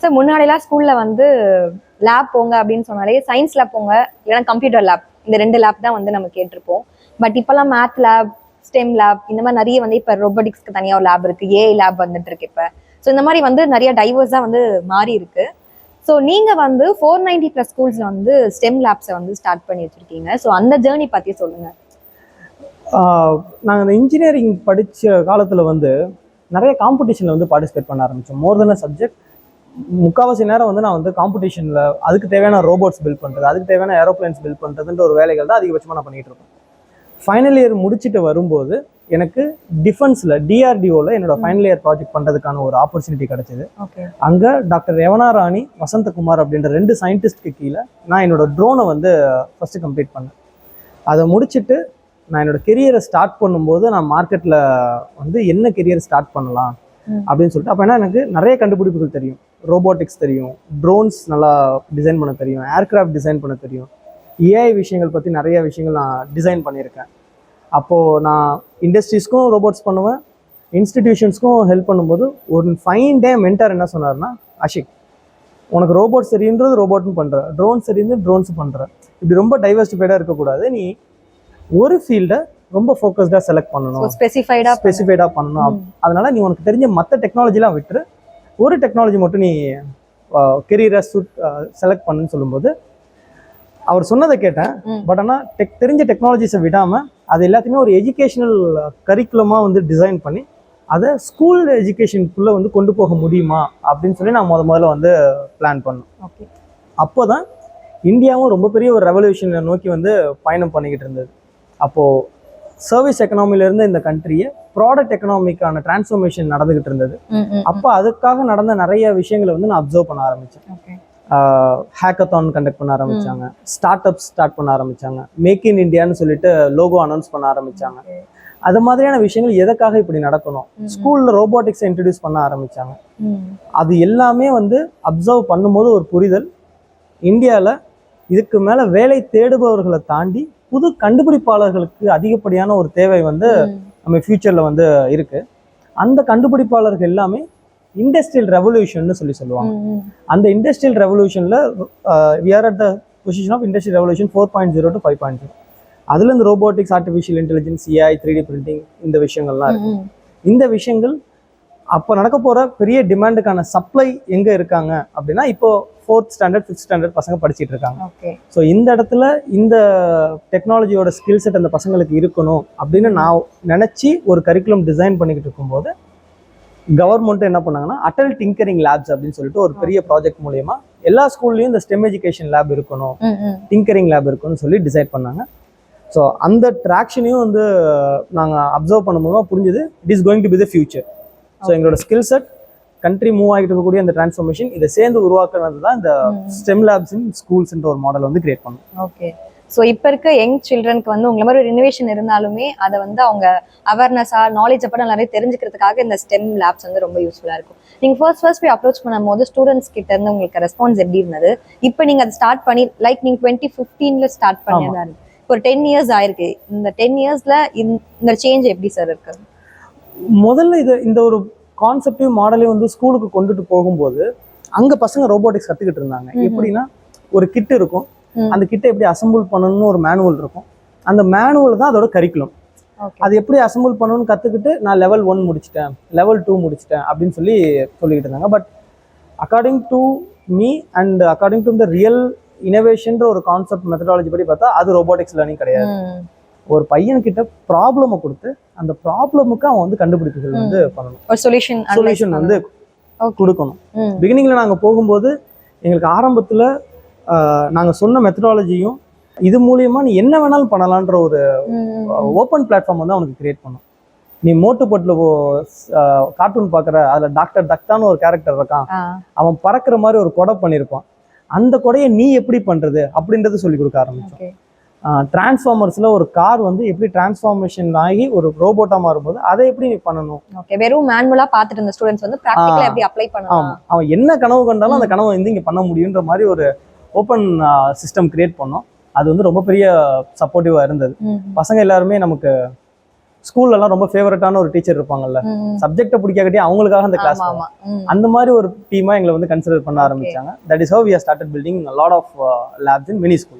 Sir முன்னாடிலாம் ஸ்கூலில் வந்து லேப் போங்க அப்படின்னு சொன்னாலே சயின்ஸ் லேப் போங்க இல்லைன்னா கம்ப்யூட்டர் லேப் இந்த ரெண்டு லேப் தான் வந்து நம்ம கேட்டிருப்போம். பட் இப்போல்லாம் மேத் லேப் ஸ்டெம் லேப் இந்த மாதிரி நிறைய வந்து இப்போ ரோபோட்டிக்ஸ்க்கு தனியாக ஒரு லேப் இருக்குது ஏஐ லேப் வந்துட்டு இருக்கு இப்போ. ஸோ இந்த மாதிரி வந்து நிறைய டைவர்ஸாக வந்து மாறி இருக்கு. ஸோ நீங்கள் வந்து ஃபோர் நைன்டி ப்ளஸ் ஸ்கூல்ஸில் வந்து ஸ்டெம் லேப்ஸை வந்து ஸ்டார்ட் பண்ணி வச்சுருக்கீங்க. ஸோ அந்த ஜேர்னி பற்றி சொல்லுங்கள் நாங்கள் இந்த இன்ஜினியரிங் படித்த காலத்தில் வந்து நிறைய காம்படிஷனில் வந்து பார்ட்டிசிபேட் பண்ண ஆரம்பித்தோம் மோர் தென் சப்ஜெக்ட் முக்கால்வாசி நேரம் வந்து நான் வந்து காம்படிஷனில் அதுக்கு தேவையான ரோபோட்ஸ் பில்ட் பண்ணுறது அதுக்கு தேவையான ஏரோப்ளேன்ஸ் பில்ட் பண்ணுறதுன்ற ஒரு வேலைகள் தான் அதிகபட்சமாக நான் பண்ணிகிட்டு இருக்கேன். ஃபைனல் இயர் முடிச்சுட்டு வரும்போது எனக்கு டிஃபென்ஸில் டிஆர்டிஓவில் என்னோட ஃபைனல் இயர் ப்ராஜெக்ட் பண்ணுறதுக்கான ஒரு ஆப்பர்ச்சுனிட்டி கிடைச்சிது. அங்கே டாக்டர் யவனா ராணி வசந்தகுமார் அப்படின்ற ரெண்டு சயின்டிஸ்ட்க்கு கீழே நான் என்னோட ட்ரோனை வந்து ஃபஸ்ட்டு கம்ப்ளீட் பண்ணேன். அதை முடிச்சுட்டு நான் என்னோட கெரியரை ஸ்டார்ட் பண்ணும்போது நான் மார்க்கெட்டில் வந்து என்ன கெரியர் ஸ்டார்ட் பண்ணலாம். அப்படின்னு சொல்லிட்டு அப்போ என்ன எனக்கு நிறைய கண்டுபிடிப்புகள் தெரியும். ரோபோட்டிக்ஸ் தெரியும். ட்ரோன்ஸ் நல்லா டிசைன் பண்ண தெரியும். ஏர்கிராஃப்ட் டிசைன் பண்ண தெரியும். ஏஐ விஷயங்கள் பற்றி நிறைய விஷயங்கள் நான் டிசைன் பண்ணியிருக்கேன். அப்போது நான் இண்டஸ்ட்ரீஸ்க்கும் ரோபோட்ஸ் பண்ணுவேன். இன்ஸ்டிடியூஷன்ஸ்க்கும் ஹெல்ப் பண்ணும்போது ஒரு ஃபைன் டே மென்டர் என்ன சொன்னார்னா அஷிக் உனக்கு ரோபோட் சரின்றது ரோபோட்னு பண்ணுற ட்ரோன் சரின்னு ட்ரோன்ஸ் பண்ணுற இப்படி ரொம்ப டைவர்சிஃபைடாக இருக்கக்கூடாது. நீ ஒரு ஃபீல்டை ரொம்ப ஃபோக்கஸ்டாக செலக்ட் பண்ணணும். ஸ்பெசிஃபைடா ஸ்பெசிஃபைடாக பண்ணணும். அதனால நீ உனக்கு தெரிஞ்ச மற்ற டெக்னாலஜிலாம் விட்டுரு. ஒரு டெக்னாலஜி மட்டும் நீ கெரியரை சுட் செலக்ட் பண்ணுன்னு சொல்லும்போது அவர் சொன்னதை கேட்டேன். பட் ஆனால் டெக் தெரிஞ்ச டெக்னாலஜிஸை விடாமல் அது எல்லாத்தையுமே ஒரு எஜுகேஷனல் கரிக்குலமாக வந்து டிசைன் பண்ணி அதை ஸ்கூல் எஜுகேஷனுக்குள்ளே வந்து கொண்டு போக முடியுமா? அப்படின்னு சொல்லி நான் முத முதல்ல வந்து பிளான் பண்ணேன் ஓகே அப்போ தான் இந்தியாவும் ரொம்ப பெரிய ஒரு ரெவல்யூஷனை நோக்கி வந்து பயணம் பண்ணிக்கிட்டு இருந்தது. அப்போது சர்வீஸ் எக்கனாமிலேருந்து இந்த கண்ட்ரியை ப்ராடக்ட் எக்கனாமிக்கான டிரான்ஸ்ஃபர்மேஷன் நடந்துகிட்டு இருந்தது. அப்போ அதுக்காக நடந்த நிறைய விஷயங்களை வந்து நான் அப்சர்வ் பண்ண ஆரம்பித்தேன் ஹேக்கத்தான் கண்டக்ட் பண்ண ஆரம்பிச்சாங்க. ஸ்டார்ட் அப் ஸ்டார்ட் பண்ண ஆரம்பிச்சாங்க. மேக் இன் இந்தியான்னு சொல்லிட்டு லோகோ அனௌன்ஸ் பண்ண ஆரம்பிச்சாங்க. அது மாதிரியான விஷயங்கள் எதுக்காக இப்படி நடக்கணும்? ஸ்கூல்ல ரோபோட்டிக்ஸை இன்ட்ரடியூஸ் பண்ண ஆரம்பிச்சாங்க. அது எல்லாமே வந்து அப்சர்வ் பண்ணும்போது ஒரு புரிதல். இந்தியாவில் இதுக்கு மேலே வேலை தேடுபவர்களை தாண்டி புது கண்டுபிடிப்பாளர்களுக்கு அதிகப்படியான ஒரு தேவை வந்து நம்ம ஃபியூச்சரில் வந்து இருக்கு. அந்த கண்டுபிடிப்பாளர்கள் எல்லாமே இண்டஸ்ட்ரியல் ரெவல்யூஷன் சொல்லி சொல்லுவாங்க. அந்த industrial ரெவல்யூஷனில் we are at the position of industrial revolution four point zero to five point zero அதுல இந்த robotics artificial intelligence AI three D printing இந்த விஷயங்கள்லாம் இருக்கு. இந்த விஷயங்கள் அப்போ நடக்க போற பெரிய டிமாண்டுக்கான சப்ளை எங்க இருக்காங்க அப்படின்னா இப்போ ஃபோர்த் ஸ்டாண்டர்ட் ஃபிஃப்த் ஸ்டாண்டர்ட் பசங்க படிச்சிட்டு இருக்காங்க. ஓகே. ஸோ இந்த இடத்துல இந்த டெக்னாலஜியோட ஸ்கில் செட் அந்த பசங்களுக்கு இருக்கணும் அப்படின்னு நான் நினச்சி ஒரு கரிக்குலம் டிசைன் பண்ணிக்கிட்டு இருக்கும்போது கவர்மெண்ட் என்ன பண்ணாங்கன்னா அட்டல் டிங்கரிங் லேப்ஸ் அப்படின்னு சொல்லிட்டு ஒரு பெரிய ப்ராஜெக்ட் மூலியமா எல்லா ஸ்கூல்லையும் இந்த ஸ்டெம் எஜுகேஷன் லேப் இருக்கணும் டிங்கரிங் லேப் இருக்குன்னு சொல்லி டிசைட் பண்ணாங்க. ஸோ அந்த ட்ராக்ஷனையும் வந்து நாங்கள் அப்சர்வ் பண்ணும்போது புரிஞ்சுது it is going to be the future so எங்களோட ஸ்கில் செட் கண்ட்ரி மூவ் ஆகிட்டு இருக்கக்கூடிய அந்த டிரான்ஸ்ஃபர்மேஷன் இதை சேர்ந்து உருவாக்குறது தான் இந்த ஸ்டெம் லேப்ஸ் இன் ஸ்கூல்ஸ்ன்ற ஒரு மாடல் வந்து கிரியேட் பண்ணோம். ஓகே ஸோ இப்போ இருக்க யங் சில்ட்ரனுக்கு வந்து உங்களை மாதிரி ஒரு இனோவேஷன் இருந்தாலுமே அதை வந்து அவங்க அவேர்னஸா நாலேஜ் அப்போ நிறைய தெரிஞ்சுக்கிறதுக்காக இந்த ஸ்டெம் லேப்ஸ் வந்து ரொம்ப யூஸ்ஃபுல்லாக இருக்கும். நீங்க ஃபர்ஸ்ட் ஃபர்ஸ்ட் போய் அப்ரோச் பண்ணும்போது ஸ்டூடெண்ட்ஸ் கிட்ட இருந்து உங்களுக்கு ரெஸ்பான்ஸ் எப்படி இருந்தது? இப்போ நீங்க அதை ஸ்டார்ட் பண்ணி லைக் நீங்க டுவெண்ட்டி ஃபிஃப்டீன்ல ஸ்டார்ட் பண்ணியதா இருக்கு ஒரு டென் இயர்ஸ் ஆயிருக்கு. இந்த டென் இயர்ஸ்ல இந்த சேஞ்ச் எப்படி சார் இருக்கு? முதல்ல இது இந்த ஒரு கான்செப்டையும் மாடலையும் வந்து ஸ்கூலுக்கு கொண்டுட்டு போகும்போது அங்க பசங்க ரோபோட்டிக்ஸ் கத்துக்கிட்டு இருந்தாங்க. எப்படின்னா ஒரு கிட் இருக்கும். அந்த கிட்டை எப்படி அசம்பிள் பண்ணணும்னு ஒரு மேனுவல் இருக்கும். அந்த மேனுவல் தான் அதோட கரிக்குலம் அது எப்படி அசம்பிள் பண்ணணும்னு கற்றுக்கிட்டு நான் லெவல் ஒன் முடிச்சிட்டேன் லெவல் டூ முடிச்சிட்டேன் அப்படின்னு சொல்லி சொல்லிக்கிட்டு இருந்தாங்க. But according to me and according to the real இனோவேஷன்ற ஒரு கான்செப்ட் மெத்தடாலஜி படி பார்த்தா அது ரோபோட்டிக்ஸ் லேர்னிங் கிடையாது. ஒரு பையன்கிட்ட ப்ராப்ளமை கொடுத்து அந்த ப்ராப்ளமுக்கு அவன் வந்து கண்டுபிடிப்புகள் வந்து பண்ணணும். ஒரு சொல்யூஷன் சொல்யூஷன் வந்து. கொடுக்கணும். பிகினிங்ல நாங்க போகும்போது எங்களுக்கு ஆரம்பத்துல நாங்க சொன்ன மெத்தடாலஜியும் இது மூலியமா நீ என்ன வேணாலும் பண்ணலான்ற ஒரு ஓப்பன் பிளாட்ஃபார்ம் வந்து அவனுக்கு கிரியேட் பண்ணும் நீ மோட்டு பட்டில் கார்ட்டூன் பார்க்குற அதில் டாக்டர் தக்தான்னு ஒரு கேரக்டர் இருக்கான். அவன் பறக்கிற மாதிரி ஒரு கொடை பண்ணியிருப்பான். அந்த கொடையை நீ எப்படி பண்றது அப்படின்றது சொல்லி கொடுக்க ஆரம்பிச்சோம். டிரான்ஸ்ஃபார்மர்ஸ்ல ஒரு கார் வந்து எப்படி டிரான்ஸ்ஃபார்மேஷன் ஆகி ஒரு ரோபோட்டா மாறும்போது அதை எப்படி நீ பண்ணணும்? ஓகே வெறும் மேனுவலா பார்த்துட்டு இருந்த ஸ்டூடெண்ட்ஸ் வந்து ப்ராக்டிக்கலா. எப்படி அப்ளை பண்ணலாம்? அவன் என்ன கனவு கண்டாலும் அந்த கனவை வந்து இங்க பண்ண முடியுன்ற மாதிரி ஒரு ஓப்பன் சிஸ்டம் கிரியேட் பண்ணோம். அது வந்து ரொம்ப பெரிய சப்போர்ட்டிவா இருந்தது. பசங்க எல்லாருமே நமக்கு ஸ்கூல்லலாம் ரொம்ப ஃபேவரட்டான ஒரு டீச்சர் இருப்பாங்கல்ல. சப்ஜெக்டை பிடிக்காட்டி அவங்களுக்காக அந்த கிளாஸ். அந்த மாதிரி ஒரு டீமா எங்களை வந்து கன்சிடர் பண்ண ஆரம்பிச்சாங்க. That is how we started building lot of labs in mini school